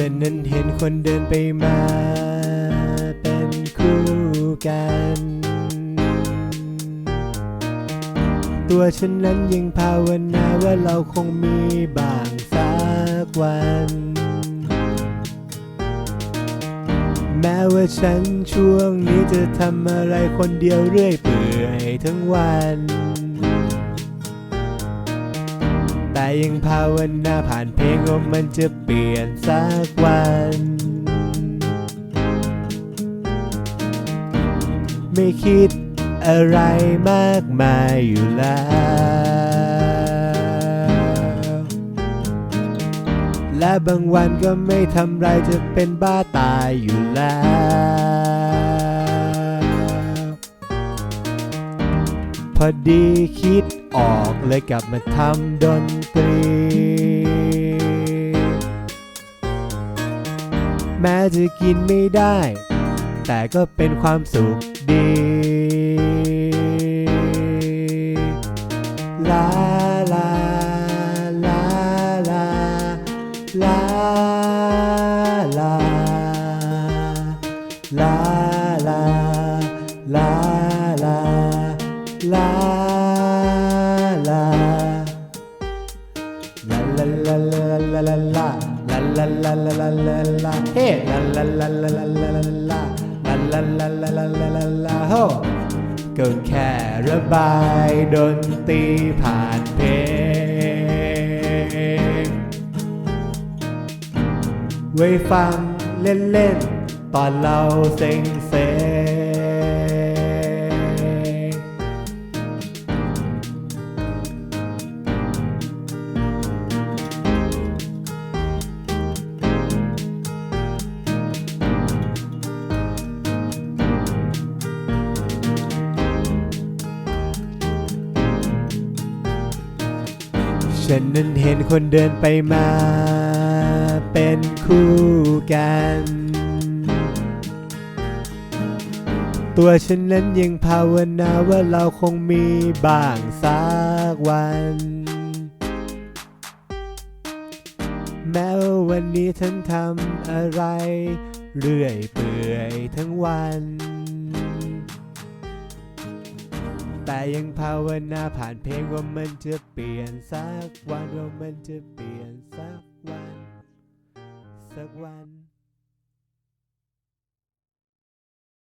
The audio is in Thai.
ฉันนั้นเห็นคนเดินไปมาเป็นคู่กัน ตัวฉันนั้นยังภาวนาว่าเราคงมีบางสักวัน แม้ว่าฉันช่วงนี้จะทำอะไรคนเดียวเรื่อยเปื่อยทั้งวัน แต่ยังภาวนาผ่านเพลงว่ามันจะเปลี่ยนสักวัน ไม่คิดอะไรมากมายอยู่แล้ว และบางวันก็ไม่ทำไรจะเป็นบ้าตายอยู่แล้วพอดีคิด ออกเลยกลับมาทำดนตรี แม้จะกินไม่ได้ แต่ก็เป็นความสุขดี ลาลาลาลาลาลาลา la la la la la la la la la la la la la hey la la la la la la la la la la la la la la la la ho ก็แค่ระบายดนตรีผ่านเพลงไว้ฟังเล่นๆตอนเราเซ็งเซ็ง ฉันนั้นเห็นคนเดินไปมาเป็นคู่กัน ตัวฉันนั้นยังภาวนาว่าเราคงมีบ้างสักวัน แม้ว่าวันนี้ฉันทำอะไร เรื่อยเปื่อยทั้งวัน แต่ยังภาวนาผ่านเพลงว่ามันจะเปลี่ยนสักวันว่ามันจะเปลี่ยนสักวัน สักวัน